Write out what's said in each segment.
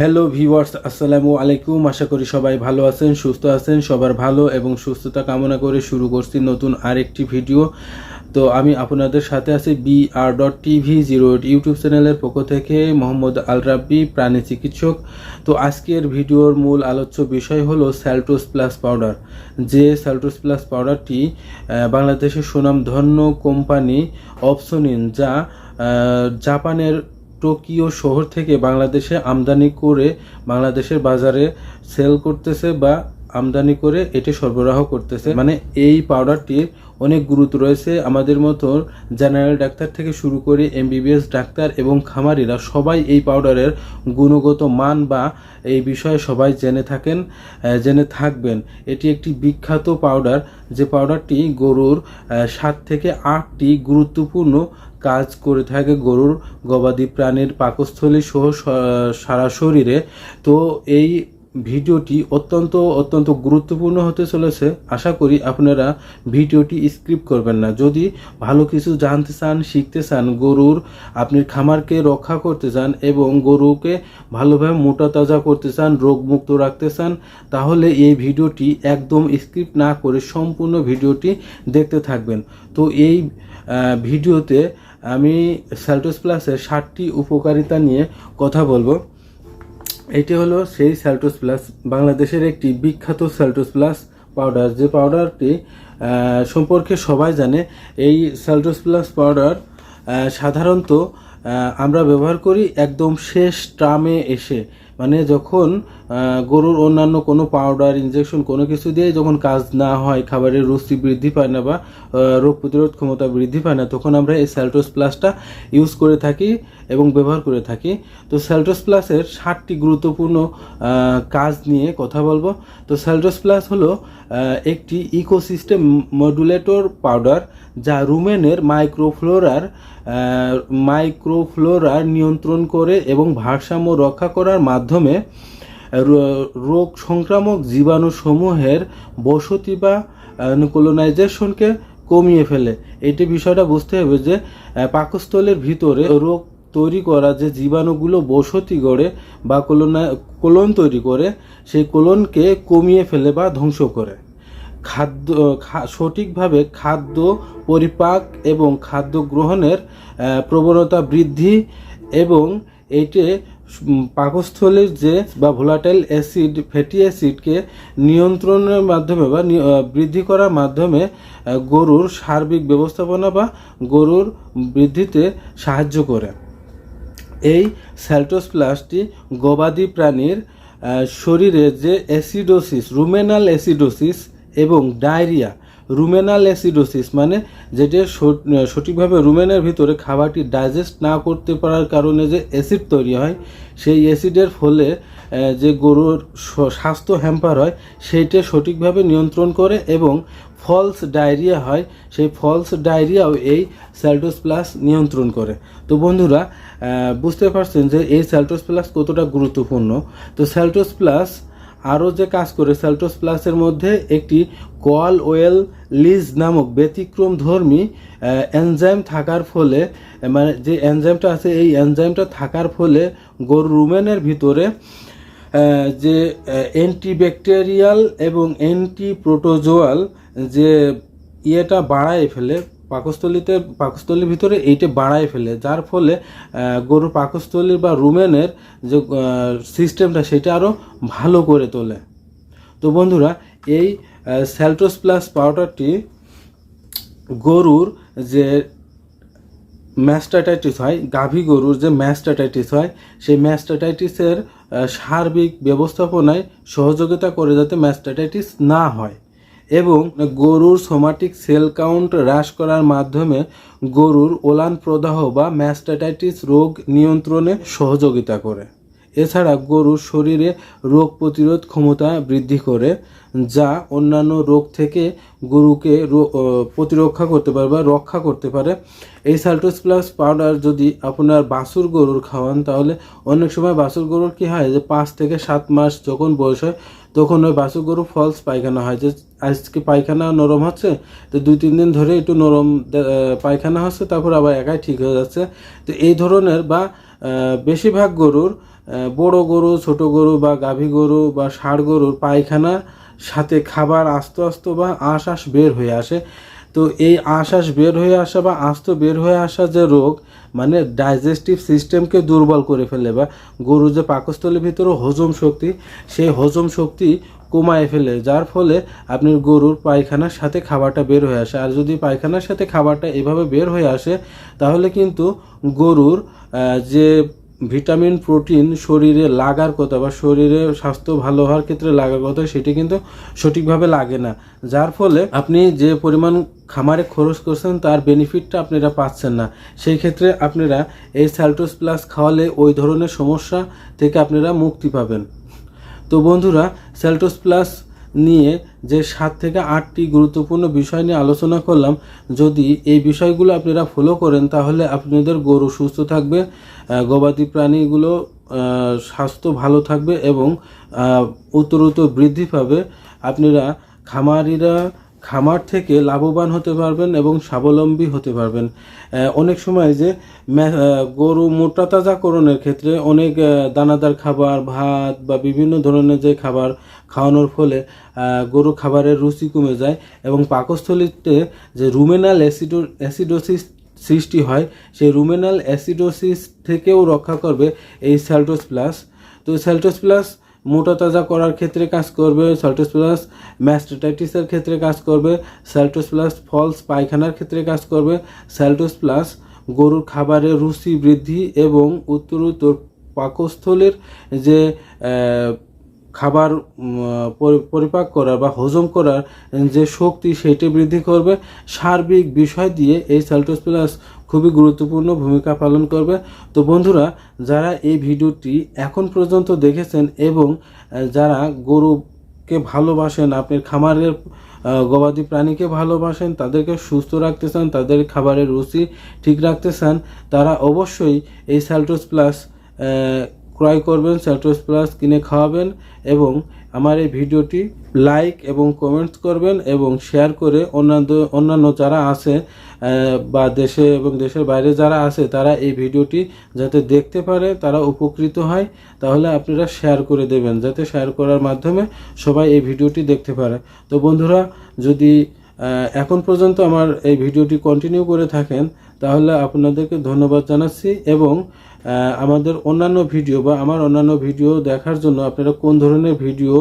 Hello viewers আসসালামু আলাইকুম। আশা করি সবাই ভালো আছেন, সুস্থ আছেন, সবার ভালো এবং সুস্থতা কামনা করে শুরু করছি নতুন আরেকটি ভিডিও। তো আমি আপনাদের সাথে আছি B R dot TV zero YouTube চ্যানেলের পক্ষ থেকে মোহাম্মদ আল রাব্বি, প্রাণী চিকিৎসক। তো আজকের ভিডিওর মূল আলোচ্য বিষয় হলো স্যালটোস প্লাস পাউডার যে স্যালটোস প্লাস পাউডারটি বাংলাদেশের সুনামধন্য কোম্পানি অপসোনিন যা জাপানের টোকিও শহর থেকে বাংলাদেশে আমদানি করে বাংলাদেশের বাজারে সেল করতেছে বা আমদানি করে এটি সরবরাহ করতেছে। মানে এই পাউডারটির অনেক গুরুত্ব রয়েছে। আমাদের মতো জেনারেল ডাক্তার থেকে শুরু করে এমবিবিএস ডাক্তার এবং খামারিরা সবাই এই পাউডারের গুণগত মান বা এই বিষয়ে সবাই জেনে থাকেন জেনে থাকবেন। এটি একটি বিখ্যাত পাউডার যে পাউডারটি গরুর সাত থেকে আটটি গুরুত্বপূর্ণ কাজ করে থাকে গরুর গবাদি প্রাণীর পাকস্থলী সহ সারা শরীরে। তো এই ভিডিওটি অত্যন্ত অত্যন্ত গুরুত্বপূর্ণ হতে চলেছে। আশা করি আপনারা ভিডিওটি স্ক্রিপ্ট করবেন না। যদি ভালো কিছু জানতে চান, শিখতে চান, গরুর আপনি খামারকে রক্ষা করতে চান এবং গরুকে ভালোভাবে মোটা তাজা করতে চান, রোগমুক্ত রাখতে চান, তাহলে এই ভিডিওটি একদম স্ক্রিপ্ট না করে সম্পূর্ণ ভিডিওটি দেখতে থাকবেন। তো এই ভিডিওতে আমি স্যালটোস প্লাসের ষাটটি উপকারিতা নিয়ে কথা বলব। এটি হলো সেই স্যালটোস প্লাস বাংলাদেশের একটি বিখ্যাত স্যালটোস প্লাস পাউডার, যে পাউডারটি সম্পর্কে সবাই জানে, এই স্যালটোস প্লাস পাউডার সাধারণত আমরা ব্যবহার করি একদম শেষ ট্রামে এসে। মানে যখন গরুর অন্যান্য কোনো পাউডার ইনজেকশন কোনো কিছু দিয়ে যখন কাজ না হয়, খাবারের রুচি বৃদ্ধি পায় না বা রোগ প্রতিরোধ ক্ষমতা বৃদ্ধি পায় না, তখন আমরা এই স্যালটোস প্লাসটা ইউজ করে থাকি এবং ব্যবহার করে থাকি। তো স্যালটোস প্লাসের ষাটটি গুরুত্বপূর্ণ কাজ নিয়ে কথা বলব। তো স্যালটোস প্লাস হলো একটি ইকোসিস্টেম মডুলেটর পাউডার যা রুমেনের মাইক্রোফ্লোরার মাইক্রোফ্লোরার নিয়ন্ত্রণ করে এবং ভারসাম্য রক্ষা করার মাধ্যমে রো- রোগ সংক্রামক জীবাণুসমূহের বসতি বা কলোনাইজেশনকে কমিয়ে ফেলে। এটি বিষয়টা বুঝতে হবে যে পাকস্থলের ভিতরে রোগ তৈরি করা যে জীবাণুগুলো বসতি গড়ে বা কোলনা কোলন তৈরি করে সেই কোলনকে কমিয়ে ফেলে বা ধ্বংস করে। খাদ্য সঠিকভাবে খাদ্য পরিপাক এবং খাদ্য গ্রহণের প্রবণতা বৃদ্ধি এবং উম, পাকস্থলীর যে বা ভোলাটাইল অ্যাসিড ফ্যাটি অ্যাসিডকে নিয়ন্ত্রণের মাধ্যমে বা বৃদ্ধি করার মাধ্যমে গরুর সার্বিক ব্যবস্থাপনা বা গরুর বৃদ্ধিতে সাহায্য করে। এই স্যালটোস প্লাসটি গবাদি প্রাণীর শরীরে যে অ্যাসিডোসিস রুমেনাল অ্যাসিডোসিস এবং ডায়রিয়া রুমেনাল অ্যাসিডোসিস মানে যেটা সঠিকভাবে রুমেনের ভিতরে খাবারটি ডাইজেস্ট না করতে পারার কারণে যে অ্যাসিড তৈরি হয়, সেই অ্যাসিডের ফলে যে গরুর স্বাস্থ্য হ্যাম্পার হয়, সেইটা সঠিকভাবে নিয়ন্ত্রণ করে এবং ফলস ডায়রিয়া হয়, সেই ফলস ডায়রিয়াও এই স্যালটোস প্লাস নিয়ন্ত্রণ করে। তো বন্ধুরা বুঝতে পারছেন যে এই স্যালটোস প্লাস কতটা গুরুত্বপূর্ণ? তো স্যালটোস প্লাস আরও যে কাজ করে স্যালটোস প্লাসের মধ্যে একটি কল ওয়েল লিজ নামক ব্যতিক্রম ধর্মী এনজাইম থাকার ফলে মানে যে এনজাইমটা আছে, এই এনজাইমটা থাকার ফলে গরু রুমেনের ভিতরে যে অ্যান্টিব্যাকটেরিয়াল এবং অ্যান্টি প্রোটোজোয়াল যে ইয়েটা বাড়ায় ফেলে পাকস্থলিতে, পাকস্থলীর ভিতরে এইটা বাড়ায় ফেলে। যার ফলে গরুর পাকস্থলীর বা রুমেনের যে সিস্টেমটা সেটা আরও ভালো করে তোলে। তো বন্ধুরা, এই স্যালটোস প্লাস পাউডারটি গরুর যে ম্যাস্টাটাইটিস হয়, গাভী গরুর যে ম্যাস্টাটাইটিস হয়, সেই ম্যাস্টাটাইটিসের সার্বিক ব্যবস্থাপনায় সহযোগিতা করে যাতে ম্যাস্টাটাইটিস না হয়। এবং গরুর সোমাটিক সেল কাউন্ট হ্রাস করার মাধ্যমে গরুর ওলান প্রদাহ বা ম্যাস্টাটাইটিস রোগ নিয়ন্ত্রণে সহযোগিতা করে। এছাড়া গরুর শরীরে রোগ প্রতিরোধ ক্ষমতা বৃদ্ধি করে, যা অন্যান্য রোগ থেকে গরুকে প্রতিরক্ষা করতে পারে বা রক্ষা করতে পারে। এই সালটোস প্লাস পাউডার যদি আপনার বাছুর গরুর খাওয়ান, তাহলে অনেক সময় বাছুর গরুর কি হয় যে পাঁচ থেকে সাত মাস যখন বয়স হয়, তখন ওই বাছুর গরু ফলস পায়খানা হয়। যে আজকে পায়খানা নরম হচ্ছে, তো দুই তিন দিন ধরে একটু নরম পায়খানা হচ্ছে, তারপর আবার একাই ঠিক হয়ে যাচ্ছে। তো এই ধরনের বা বেশিরভাগ গরুর বড় গরু, ছোট গরু বা গাভী গরু বা ষাড় গরুর পায়খানা সাথে খাবার আস্তে আস্তে বা আশ আশ বের হয়ে আসে। তো এই আশ আশ বের হয়ে আসা বা আস্ত বের হয়ে আসা যে রোগ মানে ডাইজেস্টিভ সিস্টেমকে দুর্বল করে ফেলে বা গরুর যে পাকস্থলীর ভিতরে হজম শক্তি, সেই হজম শক্তি কমায় ফেলে, যার ফলে আপনি গরুর পায়খানার সাথে খাবারটা বের হয়ে আসে। আর যদি পায়খানার সাথে খাবারটা এভাবে বের হয়ে আসে, তাহলে কিন্তু গরুর যে ভিটামিন, প্রোটিন শরীরে লাগার কথা বা শরীরে স্বাস্থ্য ভালো হওয়ার ক্ষেত্রে লাগার কথা, সেটি কিন্তু সঠিকভাবে লাগে না। যার ফলে আপনি যে পরিমাণ খামারে খরচ করছেন, তার বেনিফিটটা আপনারা পাচ্ছেন না। সেই ক্ষেত্রে আপনারা এই স্যালটোস প্লাস খাওয়ালে ওই ধরনের সমস্যা থেকে আপনারা মুক্তি পাবেন। তো বন্ধুরা স্যালটোস প্লাস নিয়ে যে সাত থেকে আটটি গুরুত্বপূর্ণ বিষয় নিয়ে আলোচনা করলাম, যদি এই বিষয়গুলো আপনারা ফলো করেন, তাহলে আপনাদের গরু সুস্থ থাকবে গবাদি প্রাণীগুলো স্বাস্থ্য ভালো থাকবে এবং উত্তরোত্তর বৃদ্ধি পাবে। আপনারা খামারিরা খামার থেকে লাভবান হতে পারবেন এবং স্বাবলম্বী হতে পারবেন। অনেক সময় যে গরু মোটা তাজাকরণের ক্ষেত্রে অনেক দানাদার খাবার, ভাত বা বিভিন্ন ধরনের যে খাবার খাওয়ানোর ফলে গরু খাবারের রুচি কমে যায় এবং পাকস্থলীতে যে রুমেনাল অ্যাসিডো, অ্যাসিডোসিস সৃষ্টি হয়, সেই রুমেনাল অ্যাসিডোসিস থেকেও রক্ষা করবে এই স্যালটোস প্লাস তো স্যালটোস প্লাস মোটা তাজা করার ক্ষেত্রে কাজ করবে সাল্টোস প্লাস ম্যাস্টাটাইটিসের ক্ষেত্রে কাজ করবে স্যালটোস প্লাস ফলস পায়খানার ক্ষেত্রে কাজ করবে স্যালটোস প্লাস গরুর খাবারের রুচি বৃদ্ধি এবং উত্তরোত্তর পাকস্থলীর যে খাবার পরিপাক করার বা হজম করার যে শক্তি সেটি বৃদ্ধি করবে। সার্বিক বিষয় দিয়ে এই সাল্টোস প্লাস খুবই গুরুত্বপূর্ণ ভূমিকা পালন করবে। তো বন্ধুরা, যারা এই ভিডিওটি এখন পর্যন্ত দেখেছেন এবং যারা গরুকে ভালোবাসেন আপনার খামারের গবাদি প্রাণীকে ভালোবাসেন, তাদেরকে সুস্থ রাখতে চান, তাদের খাবারের রুচি ঠিক রাখতে চান, তারা অবশ্যই এই স্যালটোস প্লাস ক্রয় করবেন স্যালটোস প্লাস কিনে খাওয়াবেন এবং আমার এই ভিডিওটি লাইক এবং কমেন্টস করবেন এবং শেয়ার করে অন্যান্য অন্যান্য যারা আছে বা দেশে এবং দেশের বাইরে যারা আছে, তারা এই ভিডিওটি যাতে দেখতে পারে, তারা উপকৃত হয়, তাহলে আপনারা শেয়ার করে দেবেন, যাতে শেয়ার করার মাধ্যমে সবাই এই ভিডিওটি দেখতে পারে। তো বন্ধুরা, যদি এখন পর্যন্ত আমার এই ভিডিওটি কন্টিনিউ করে থাকেন, তাহলে আপনাদেরকে ধন্যবাদ জানাচ্ছি এবং আমাদের অন্যান্য ভিডিও বা আমার অন্যান্য ভিডিও দেখার জন্য আপনারা কোন ধরনের ভিডিও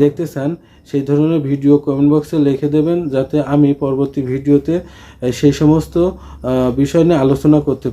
দেখতে চান, সেই ধরনের ভিডিও কমেন্ট বক্সে লিখে দেবেন, যাতে আমি পরবর্তী ভিডিওতে সেই সমস্ত বিষয় নিয়ে আলোচনা করতে